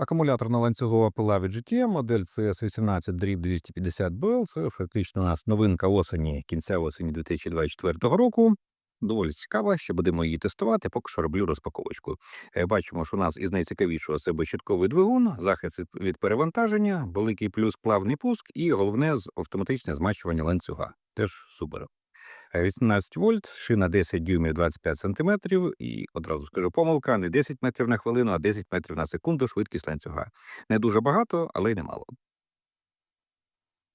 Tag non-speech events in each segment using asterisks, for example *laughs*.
Акумуляторна ланцюгова пила від GTM, модель CS18 дріб 250 BL. Це фактично у нас новинка осені, кінця осені 2024 року. Доволі цікава, ще будемо її тестувати, поки що роблю розпаковочку. Е, Бачимо, що у нас із найцікавішого це безщитковий двигун, захист від- перевантаження, великий плюс плавний пуск і головне автоматичне змащування ланцюга. Теж супер. Е, 18 вольт, шина 10 дюймів 25 сантиметрів, і одразу скажу помилка, не 10 метрів на хвилину, а 10 метрів на секунду швидкість ланцюга. Не дуже багато, але й немало.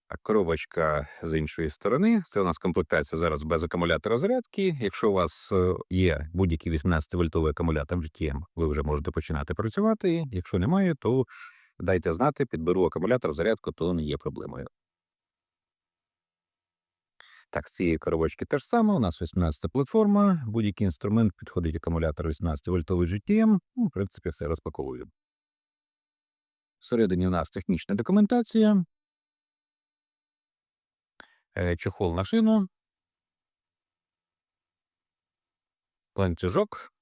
Так, коробочка з іншої сторони. Це у нас комплектація зараз без акумулятора зарядки. Якщо у вас е, є будь-який 18-вольтовий акумулятор GTM, ви вже можете починати працювати. Якщо немає, то дайте знати, підберу акумулятор зарядку, то не є проблемою. Так, з цієї коробочки теж саме. У нас 18 платформа. Будь-який інструмент підходить акумулятор 18 вольтовий GTM. Ну, в принципі, все розпаковую. Всередині у нас технічна документація. Е, Чохол на шину. Ланцюжок.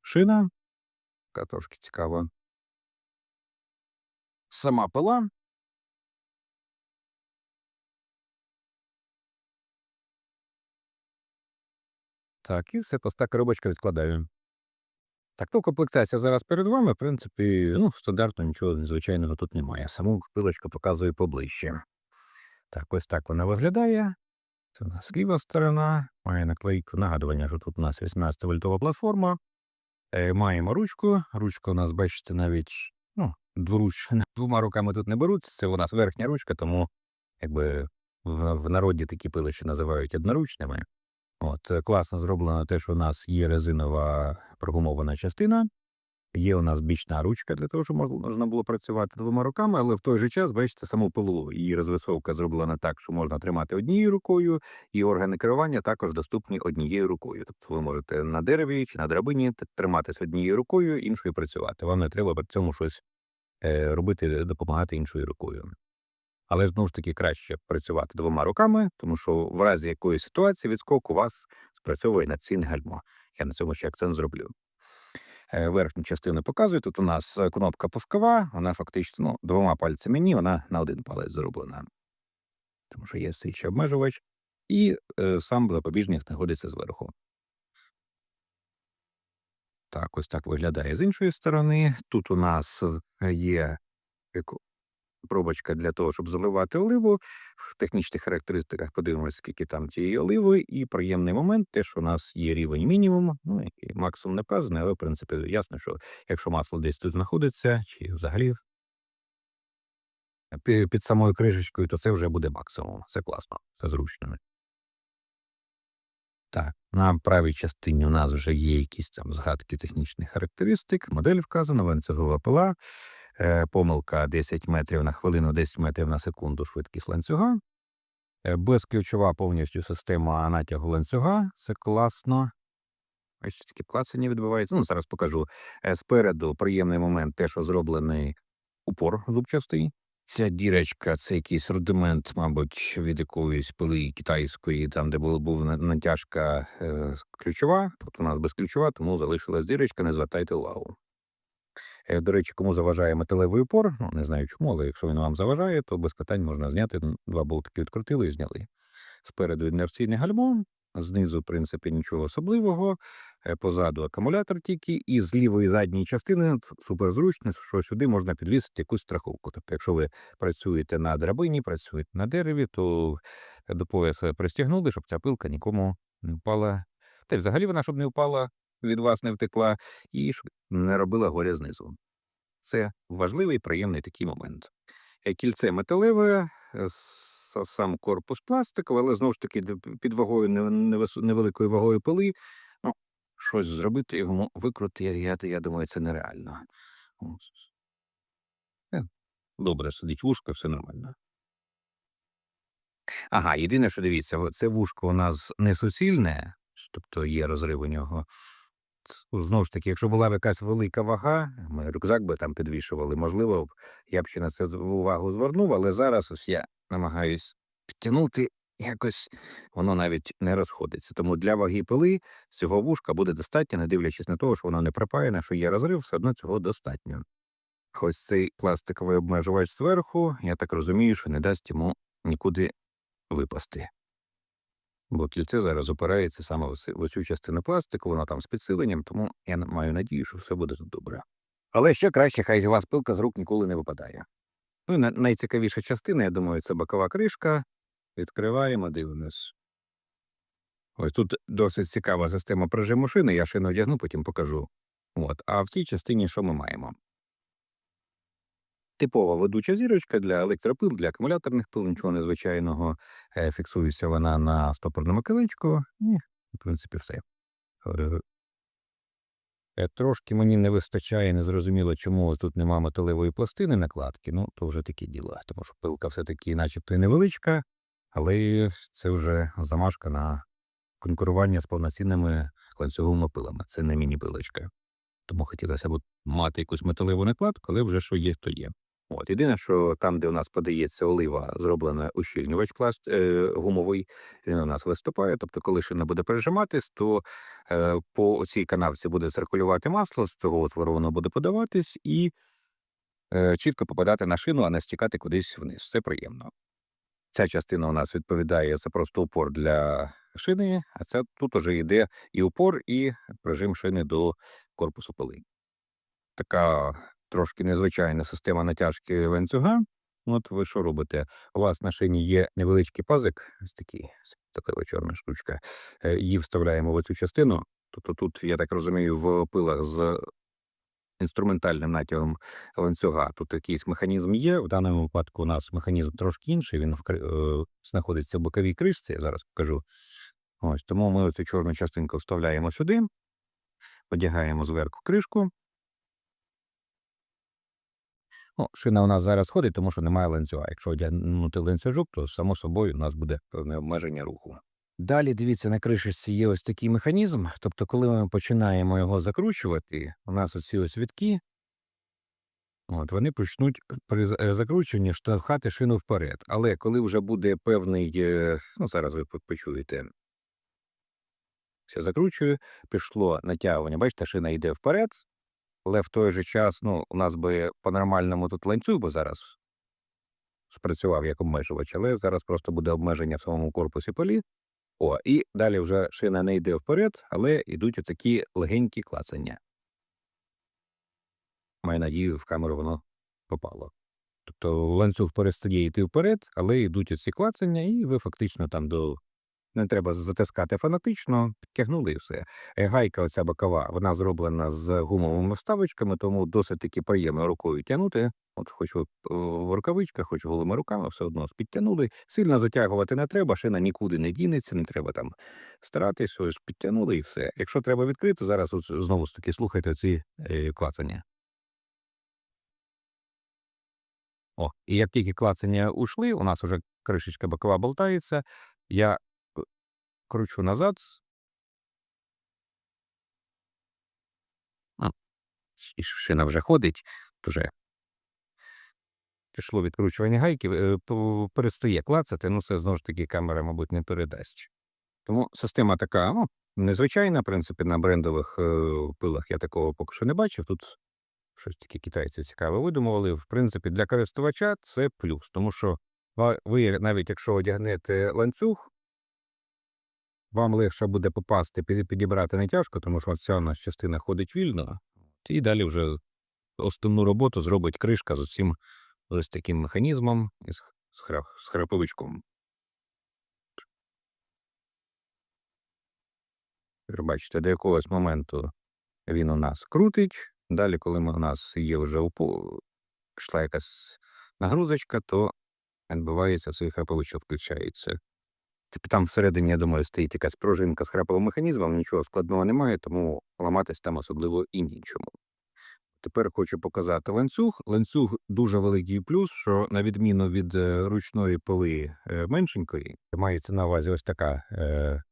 Шина. Така трошки цікава. Сама пила. Так, і все пуста коробочка відкладаю. Так, ну, комплектація зараз перед вами. В принципі, ну, стандартно нічого незвичайного тут немає. Саму пилочку показую поближче. Так, ось так вона виглядає. Це у нас ліва сторона. Має наклейку нагадування, що тут у нас 18-вольтова платформа. Е, маємо ручку. Ручка у нас, бачите, навіть ну, дворуч, *laughs* двома руками тут не беруться. Це у нас верхня ручка, тому якби в, народі такі пили, що називають одноручними. От, е, класно зроблено те, що у нас є резинова прогумована частина, є у нас бічна ручка для того, щоб можна було працювати двома руками, але в той же час, бачите, саму пилу. Її розвисовка зроблена так, що можна тримати однією рукою, і органи керування також доступні однією рукою. Тобто ви можете на дереві чи на драбині т- триматись однією рукою, іншою працювати. Вам не треба при цьому щось е, робити, допомагати іншою рукою. Але знову ж таки краще працювати двома руками, тому що в разі якоїсь ситуації відскок у вас спрацьовує інерційне гальмо. Я на цьому ще акцент зроблю. Е, Верхню частину показую. Тут у нас е, кнопка пускова, вона фактично ну, двома пальцями ні, вона на один палець зроблена. Тому що є ще обмежувач, і е, сам запобіжник знаходиться зверху. Так, ось так виглядає з іншої сторони. Тут у нас е, є пробочка для того, щоб заливати оливу. В технічних характеристиках подивимося, скільки там тієї оливи. І приємний момент, те, що у нас є рівень мінімум, ну і максимум не вказаний, але в принципі ясно, що якщо масло десь тут знаходиться, чи взагалі під самою кришечкою, то це вже буде максимум. Це класно, це зручно. Так, на правій частині у нас вже є якісь там згадки технічних характеристик, модель вказана, ланцюгова пила, е, помилка 10 метрів на хвилину, 10 метрів на секунду швидкість ланцюга. Е, безключова повністю система натягу ланцюга. Це класно. Ось що таке клацання відбувається. Ну, зараз покажу. Е, Спереду приємний момент, те, що зроблений упор зубчастий. Ця дірочка це якийсь рудимент, мабуть, від якоїсь пили китайської, там, де була був натяжка е, ключова. Тут у нас безключова, тому залишилась дірочка, не звертайте увагу. Е, До речі, кому заважає металевий упор, ну не знаю чому, але якщо він вам заважає, то без питань можна зняти. Два болтики відкрутили і зняли. Спереду інерційне гальмо, знизу, в принципі, нічого особливого. е, Позаду акумулятор тільки, і з лівої задньої частини суперзручно, що сюди можна підвісити якусь страховку. Тобто, якщо ви працюєте на драбині, працюєте на дереві, то до пояса пристягнули, щоб ця пилка нікому не впала. Та й взагалі вона, щоб не впала, від вас не втекла, і щоб не робила горя знизу. Це важливий приємний такий момент. Е, Кільце металеве, е, сам корпус пластиковий, але знову ж таки під вагою невеликою вагою пили. Ну, щось зробити йому викрути, я, я, думаю, це нереально. Е, Добре, сидить вушко, все нормально. Ага, єдине, що дивіться, це вушко у нас не суцільне, тобто є розрив у нього. Знову ж таки, якщо була б якась велика вага, ми рюкзак би там підвішували, можливо, я б ще на це увагу звернув, але зараз ось я намагаюсь підтягнути якось воно навіть не розходиться. Тому для ваги пили цього вушка буде достатньо, не дивлячись на те, що воно не припаяне, що є розрив, все одно цього достатньо. Ось цей пластиковий обмежувач зверху, я так розумію, що не дасть йому нікуди випасти. Бо кільце зараз опирається саме в оцю частину пластику, воно там з підсиленням, тому я маю надію, що все буде тут добре. Але ще краще, хай у вас пилка з рук ніколи не випадає. Ну, і найцікавіша частина, я думаю, це бокова кришка. Відкриваємо, дивимось. Ось тут досить цікава система прижиму шини, я шину одягну, потім покажу. От. А в цій частині що ми маємо? Типова ведуча зірочка для електропил, для акумуляторних пил, нічого незвичайного. Е, Фіксується вона на стопорному киличку. І, в принципі, все. Е, е, Трошки мені не вистачає, незрозуміло, чому тут нема металевої пластини накладки. Ну, то вже такі діла. Тому що пилка все-таки начебто і невеличка, але це вже замашка на конкурування з повноцінними ланцюговими пилами. Це не міні-пилочка. Тому хотілося б мати якусь металеву накладку, але вже що є, то є. От єдине, що там, де у нас подається олива, зроблена ущільнювач пласт е, гумовий, він у нас виступає. Тобто, коли шина буде пережиматись, то е, по цій канавці буде циркулювати масло, з цього отвору воно буде подаватись і е, чітко попадати на шину, а не стікати кудись вниз. Це приємно. Ця частина у нас відповідає це просто упор для шини, а це тут уже йде і упор, і прижим шини до корпусу пили. Така трошки незвичайна система натяжки ланцюга. От ви що робите? У вас на шині є невеличкий пазик, ось такий така чорна штучка. Е, Її вставляємо в цю частину. Тобто тут, я так розумію, в пилах з інструментальним натягом ланцюга. Тут якийсь механізм є. В даному випадку у нас механізм трошки інший. Він в, е, знаходиться в боковій кришці. Я зараз покажу. Ось тому ми цю чорну частинку вставляємо сюди, одягаємо зверху кришку. Ну, шина у нас зараз ходить, тому що немає ланцюга. Якщо одягнути ланцюжок, то само собою у нас буде певне обмеження руху. Далі дивіться, на кришечці є ось такий механізм. Тобто, коли ми починаємо його закручувати, у нас оці ось вітки, от, вони почнуть при е, закручуванні штовхати шину вперед. Але коли вже буде певний, е, ну зараз ви почуєте, все закручую, пішло натягування. Бачите, шина йде вперед, але в той же час, ну, у нас би по-нормальному тут ланцюг би зараз спрацював як обмежувач, але зараз просто буде обмеження в самому корпусі полі. О, і далі вже шина не йде вперед, але йдуть отакі легенькі клацання. Маю надію, в камеру воно попало. Тобто ланцюг перестає йти вперед, але йдуть оці клацання, і ви фактично там до. Не треба затискати фанатично, підтягнули і все. Е, Гайка, оця бокова, вона зроблена з гумовими вставочками, тому досить таки приємно рукою тягнути. От хоч е, в рукавичках, хоч голими руками, все одно підтягнули. Сильно затягувати не треба, шина нікуди не дінеться, не треба там старатись, ось підтягнули і все. Якщо треба відкрити, зараз от знову ж таки слухайте ці е, клацання. О, і як тільки клацання ушли, у нас вже кришечка бокова болтається, я кручу назад. І шина вже ходить, вже пішло відкручування гайки, е, перестає клацати, ну це знову ж таки камера, мабуть, не передасть. Тому система така, ну, незвичайна, в принципі, на брендових е, пилах я такого поки що не бачив. Тут щось таке китайці цікаве видумували. В принципі, для користувача це плюс, тому що ви, навіть якщо одягнете ланцюг, вам легше буде попасти, підібрати не тяжко, тому що ця у нас частина ходить вільно, і далі вже основну роботу зробить кришка з усім ось таким механізмом і з, з, хра- з храповичком. Бачите, до якогось моменту він у нас крутить. Далі, коли у нас є вже пішла якась нагрузочка, то відбувається цей храповичок включається. Типу там всередині, я думаю, стоїть якась пружинка з храповим механізмом, нічого складного немає, тому ламатись там особливо і нічому. Тепер хочу показати ланцюг. Ланцюг дуже великий плюс, що на відміну від е, ручної пили е, меншенької, мається на увазі ось така е,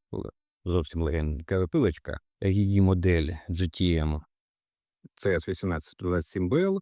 зовсім легенька пилочка. Її модель GTM CS 1827 BL.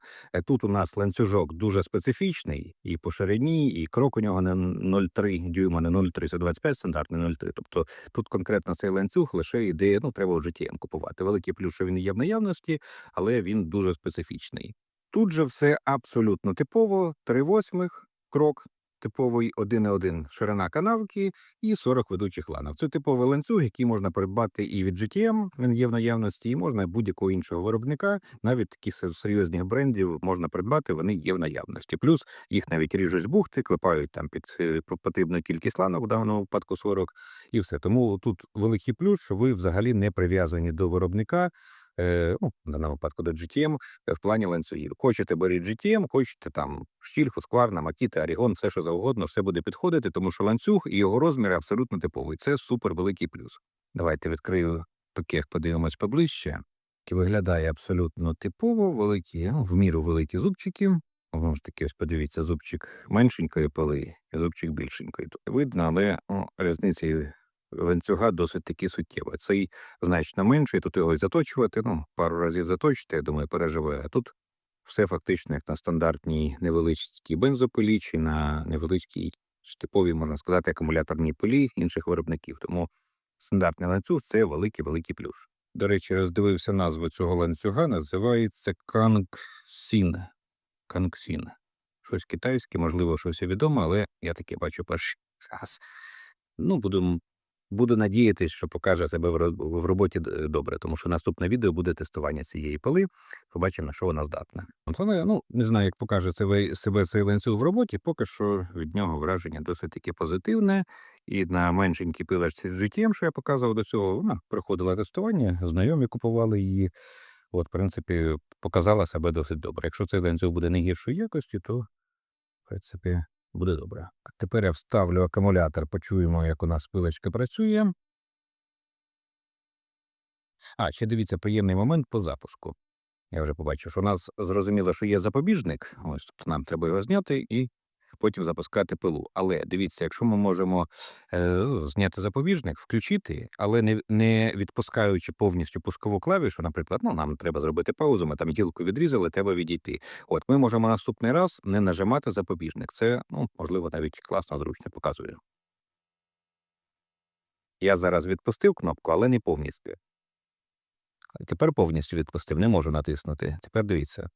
Тут у нас ланцюжок дуже специфічний і по ширині, і крок у нього не 0,3 дюйма, не 0,3, це 25 стандартний 0,3. Тобто тут конкретно цей ланцюг лише йде, ну треба в GTM купувати. Великий плюс, що він є в наявності, але він дуже специфічний. Тут же все абсолютно типово: 3 восьмих крок. Типовий 1,1 ширина канавки і 40 ведучих ланок. Це типовий ланцюг, який можна придбати і від GTM, він є в наявності, і можна будь-якого іншого виробника. Навіть такі се- серйозних брендів можна придбати, вони є в наявності. Плюс їх навіть ріжуть з бухти, клепають там під е, потрібну кількість ланок, в даному випадку 40, і все. Тому тут великий плюс, що ви взагалі не прив'язані до виробника. Е, ну, в даному випадку до GTM, е, в плані ланцюгів. Хочете беріть GTM, хочете там штіль, Husqvarna, Makita, Орігон, все що завгодно, все буде підходити, тому що ланцюг і його розміри абсолютно типовий. Це супер великий плюс. Давайте відкрию пакет, подивимось поближче. Виглядає абсолютно типово, великі, ну, в міру великі зубчики. Знову ж таки, ось подивіться, зубчик меншенької пили, і зубчик більшенької. Видно, але о, різниця і ланцюга досить таки суттєва. Цей значно менший, тут його і заточувати, ну, пару разів заточити, я думаю, переживе. А тут все фактично як на стандартній невеличкій бензопилі чи на невеличкій типовій, можна сказати, акумуляторній пилі інших виробників. Тому стандартний ланцюг це великий великий плюс. До речі, роздивився назву цього ланцюга, називається Кангсін. Кангсін. Щось китайське, можливо, щось відоме, але я таке бачу перший раз. Ну, буду, буду надіятися, що покаже себе в ро- в роботі добре, тому що наступне відео буде тестування цієї пили. Побачимо, на що вона здатна. От ну, не знаю, як покаже себе, цей ланцюг в роботі, поки що від нього враження досить таки позитивне. І на меншенькій пилочці з GTM, що я показував до цього, вона проходила тестування, знайомі купували її. От, в принципі, показала себе досить добре. Якщо цей ланцюг буде не гіршої якості, то, в принципі, буде добре. Тепер я вставлю акумулятор, почуємо, як у нас пилочка працює. А, ще дивіться, приємний момент по запуску. Я вже побачив, що у нас зрозуміло, що є запобіжник. Ось тут нам треба його зняти і потім запускати пилу. Але дивіться, якщо ми можемо е, зняти запобіжник, включити, але не, не відпускаючи повністю пускову клавішу, наприклад, ну нам треба зробити паузу, ми там гілку відрізали, треба відійти. От ми можемо наступний раз не нажимати запобіжник. Це ну можливо навіть класно зручно показує. Я зараз відпустив кнопку, але не повністю. Тепер повністю відпустив, не можу натиснути. Тепер дивіться.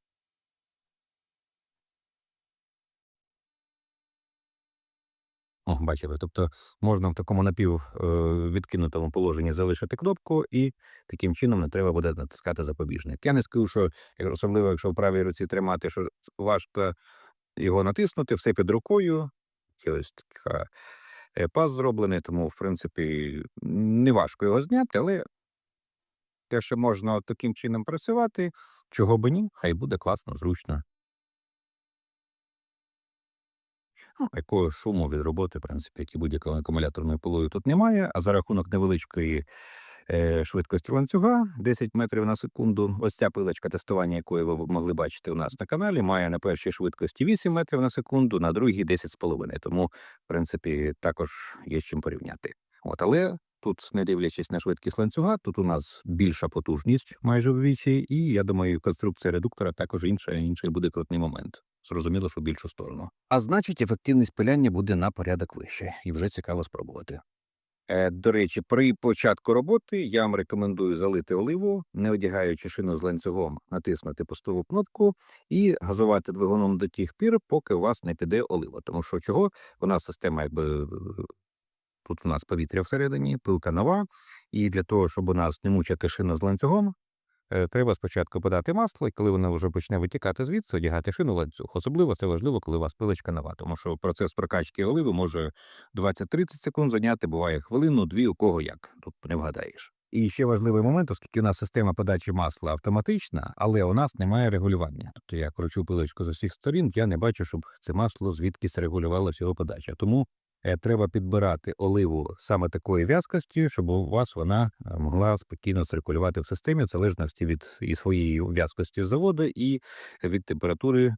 О, бачили. Тобто можна в такому напів е, відкинутому положенні залишити кнопку, і таким чином не треба буде натискати запобіжник. Я не скажу, що особливо, якщо в правій руці тримати, що важко його натиснути, все під рукою. І ось така е, паз зроблений, тому, в принципі, не важко його зняти, але те, що можна таким чином працювати, чого би ні, хай буде класно, зручно. Ну, якого шуму від роботи, в принципі, як і будь-якою акумуляторною пилою тут немає. А за рахунок невеличкої е, швидкості ланцюга 10 метрів на секунду. Ось ця пилочка тестування, якої ви могли бачити у нас на каналі, має на першій швидкості 8 метрів на секунду, на другій 10,5. Тому, в принципі, також є з чим порівняти. От, але тут, не дивлячись на швидкість ланцюга, тут у нас більша потужність майже вдвічі, і я думаю, конструкція редуктора також інша, інший буде крутний момент. Зрозуміло, що більшу сторону. А значить, ефективність пиляння буде на порядок вище, і вже цікаво спробувати. Е, до речі, при початку роботи я вам рекомендую залити оливу, не одягаючи шину з ланцюгом, натиснути пустову кнопку і газувати двигуном до тих пір, поки у вас не піде олива. Тому що чого? У нас система якби. Тут у нас повітря всередині, пилка нова, і для того, щоб у нас не мучити шину з ланцюгом, треба спочатку подати масло, і коли воно вже почне витікати звідси, одягати шину ланцюг. Особливо це важливо, коли у вас пилочка нова, тому що процес прокачки оливи може 20-30 секунд зайняти, буває хвилину, дві, у кого як. Тут не вгадаєш. І ще важливий момент, оскільки у нас система подачі масла автоматична, але у нас немає регулювання. Тобто я кручу пилочку з усіх сторін, я не бачу, щоб це масло звідкись регулювалося його подача. Тому е, треба підбирати оливу саме такої в'язкості, щоб у вас вона е, могла спокійно циркулювати в системі, в залежності від і своєї в'язкості заводу, і від температури е,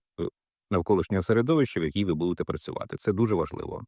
навколишнього середовища, в якій ви будете працювати. Це дуже важливо.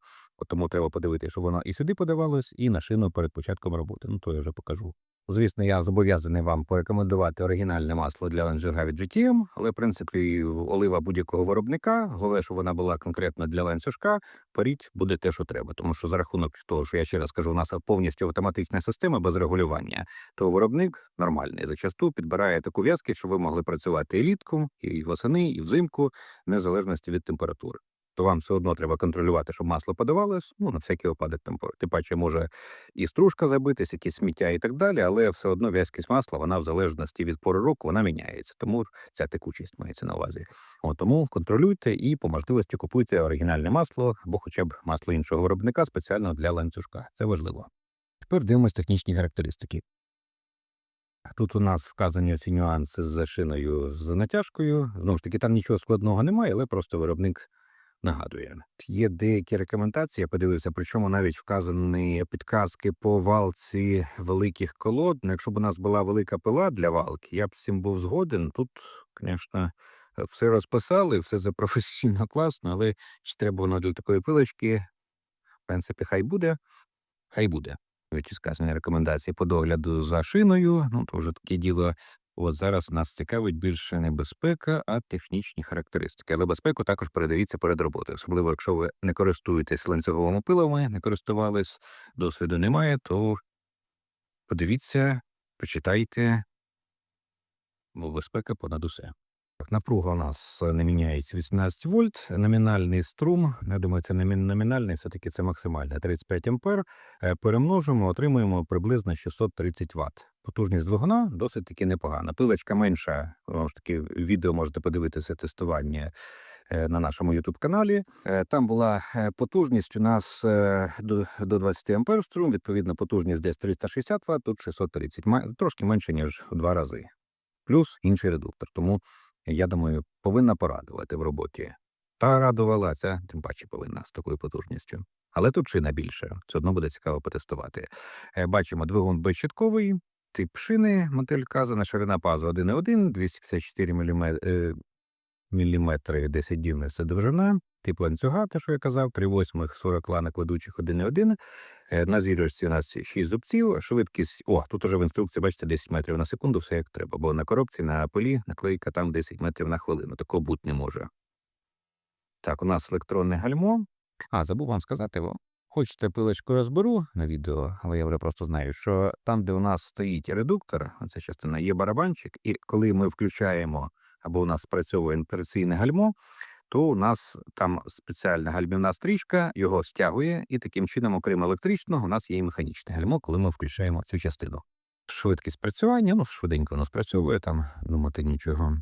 Тому треба подивитися, щоб воно і сюди подавалось, і на шину перед початком роботи. Ну то я вже покажу. Звісно, я зобов'язаний вам порекомендувати оригінальне масло для ланцюга від GTM, але в принципі олива будь-якого виробника, головне, щоб вона була конкретно для ланцюжка, паріть буде те, що треба. Тому що за рахунок того, що я ще раз кажу, у нас повністю автоматична система без регулювання, то виробник нормальний зачасту підбирає таку в'язки, щоб ви могли працювати і літку, і восени, і взимку, незалежності від температури. То вам все одно треба контролювати, щоб масло подавалось. Ну на всякий випадок там тим паче може і стружка забитись, якісь сміття і так далі, але все одно в'язкість масла, вона в залежності від пори року, вона міняється. Тому ця текучість мається на увазі. От, тому контролюйте і по можливості купуйте оригінальне масло або хоча б масло іншого виробника спеціально для ланцюжка. Це важливо. Тепер дивимось технічні характеристики. Тут у нас вказані ці нюанси з шиною з натяжкою. Знову ж таки, там нічого складного немає, але просто виробник нагадує. Є деякі рекомендації, я подивився, причому навіть вказані підказки по валці великих колод. Ну, якщо б у нас була велика пила для валки, я б з цим був згоден. Тут, звісно, все розписали, все за професійно *laughs* класно, але чи треба воно для такої пилочки? В принципі, хай буде, хай буде. Ці сказані рекомендації по догляду за шиною, ну то вже таке діло. От зараз нас цікавить більше не безпека, а технічні характеристики. Але безпеку також передивіться перед роботою. Особливо, якщо ви не користуєтесь ланцюговими пилами, не користувались, досвіду немає, то подивіться, почитайте, бо безпека понад усе. Напруга у нас не міняється 18 вольт, номінальний струм, я думаю, це не номінальний, все-таки це максимальний 35 ампер. Е, Перемножимо, отримуємо приблизно 630 Вт. Потужність двигуна досить таки непогана. Пилочка менша, знову ж таки, відео можете подивитися тестування е, на нашому youtube каналі. Е, Там була е, потужність у нас е, до, до 20 ампер струм, відповідно, потужність десь 360 Вт, тут 630, ма- трошки менше, ніж в два рази. Плюс інший редуктор. Тому я думаю, повинна порадувати в роботі. Та радувала ця, тим паче повинна з такою потужністю. Але тут шина більше. Все одно буде цікаво потестувати. Е, Бачимо двигун безщитковий, тип шини, модель казана, ширина пазу 1,1, 254 мм, міліметри 10 дюймів це довжина. Тип ланцюга, те, що я казав, при восьмих 40 ланок ведучих 1,1. Е, На зірочці у нас 6 зубців, швидкість. О, тут уже в інструкції, бачите, 10 метрів на секунду, все як треба. Бо на коробці, на полі наклейка там 10 метрів на хвилину. Такого бути не може. Так, у нас електронне гальмо. А, забув вам сказати, хочете пилочку розберу на відео, але я вже просто знаю, що там, де у нас стоїть редуктор, ця частина є барабанчик, і коли ми включаємо або у нас спрацьовує інтерційне гальмо, то у нас там спеціальна гальмівна стрічка його стягує, і таким чином, окрім електричного, у нас є і механічне гальмо, коли ми включаємо цю частину. Швидкість працювання, ну швиденько воно спрацьовує там, думати нічого.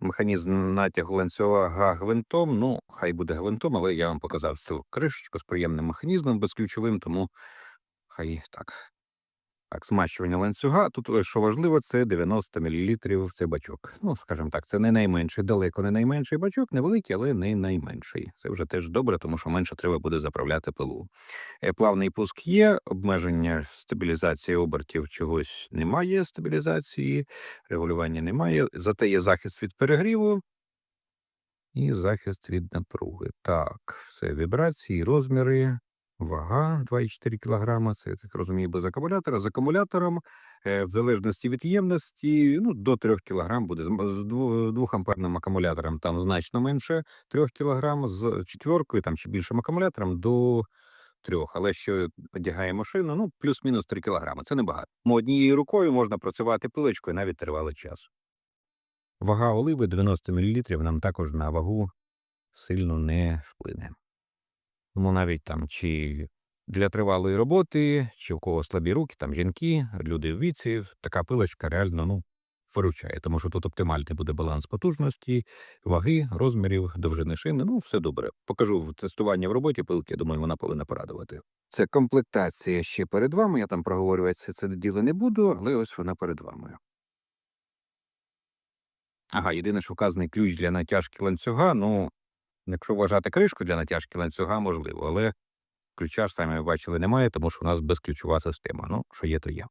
Механізм натягу ланцюга гвинтом. Ну, хай буде гвинтом, але я вам показав цю кришечку з приємним механізмом безключовим, тому хай так. Так, змащування ланцюга. Тут, е, що важливо, це 90 мл це бачок. Ну, скажімо так, це не найменший, далеко не найменший бачок, невеликий, але не найменший. Це вже теж добре, тому що менше треба буде заправляти пилу. Е, Плавний пуск є, обмеження стабілізації обертів чогось немає, стабілізації, регулювання немає. Зате є захист від перегріву і захист від напруги. Так, все, вібрації, розміри. Вага 2,4 кг, це я так розумію, без акумулятора. З акумулятором, е, в залежності від ємності, ну, до 3 кг буде. З, м- з 2 амперним акумулятором там значно менше 3 кг, з четвіркою там чи більшим акумулятором до 3. Але що одягаємо шину, ну, плюс-мінус 3 кг. Це небагато. Однією рукою можна працювати пилочкою навіть тривалий час. Вага оливи 90 мл нам також на вагу сильно не вплине. Тому навіть там чи для тривалої роботи, чи в кого слабі руки, там жінки, люди в віці, така пилочка реально ну, виручає, тому що тут оптимальний буде баланс потужності, ваги, розмірів, довжини шини. Ну, все добре. Покажу в тестуванні в роботі пилки, я думаю, вона повинна порадувати. Це комплектація ще перед вами. Я там проговорювати це, це діло не буду, але ось вона перед вами. Ага, єдине, що вказаний ключ для натяжки ланцюга. Ну, якщо вважати кришку для натяжки ланцюга, можливо, але ключа ж самі бачили немає, тому що у нас безключова система. Ну, що є, то є.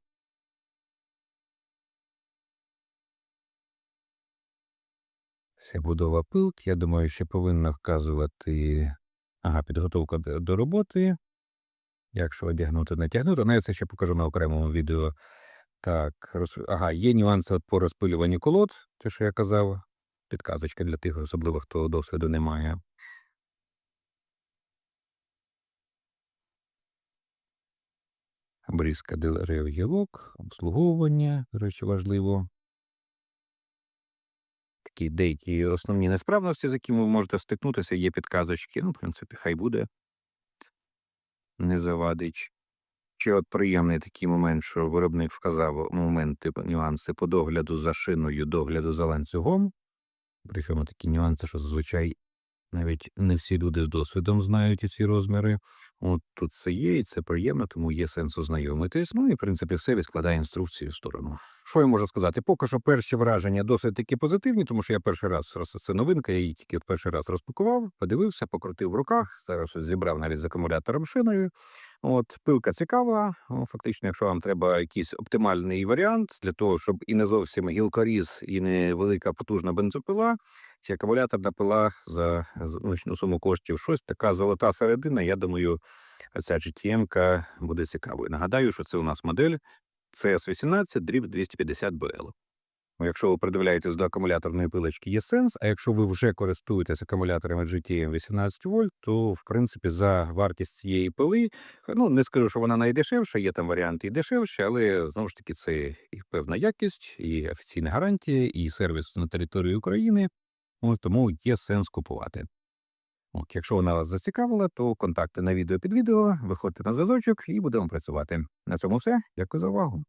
Вся будова пилки, я думаю, ще повинна вказувати ага, підготовка до, роботи. Якщо одягнути, натягнути, ну я це ще покажу на окремому відео. Так, роз... ага, є нюанси по розпилюванню колод, те, що я казав. Підказочка для тих, особливо хто досвіду не має. Обрізка дерев гілок, обслуговування, до речі, важливо. Такі деякі основні несправності, з якими ви можете стикнутися, є підказочки. Ну, в принципі, хай буде. Не завадить. Ще от приємний такий момент, що виробник вказав моменти, нюанси по догляду за шиною, догляду за ланцюгом. Причому такі нюанси, що зазвичай навіть не всі люди з досвідом знають ці розміри. От тут це є, і це приємно, тому є сенс ознайомитись. Ну і в принципі все відкладає інструкцію в сторону. Що я можу сказати? Поки що перші враження досить таки позитивні, тому що я перший раз роз- це новинка, я її тільки перший раз розпакував, подивився, покрутив в руках. Зараз зібрав навіть з акумулятором шиною. От пилка цікава. Фактично, якщо вам треба якийсь оптимальний варіант для того, щоб і не зовсім гілкоріз, і не велика потужна бензопила, чи акумуляторна пила за значну суму коштів, щось така золота середина. Я думаю, ця GTM буде цікавою. Нагадаю, що це у нас модель CS18 дріб 250 BL. Ну, Якщо ви придивляєтесь до акумуляторної пилочки, є сенс. А якщо ви вже користуєтесь акумуляторами GTM 18 вольт, то в принципі за вартість цієї пили, ну не скажу, що вона найдешевша, є там варіанти і дешевші, але знову ж таки це і певна якість, і офіційна гарантія, і сервіс на території України. От, тому є сенс купувати. От, якщо вона вас зацікавила, то контакти на відео під відео, виходьте на зв'язочок і будемо працювати. На цьому все. Дякую за увагу.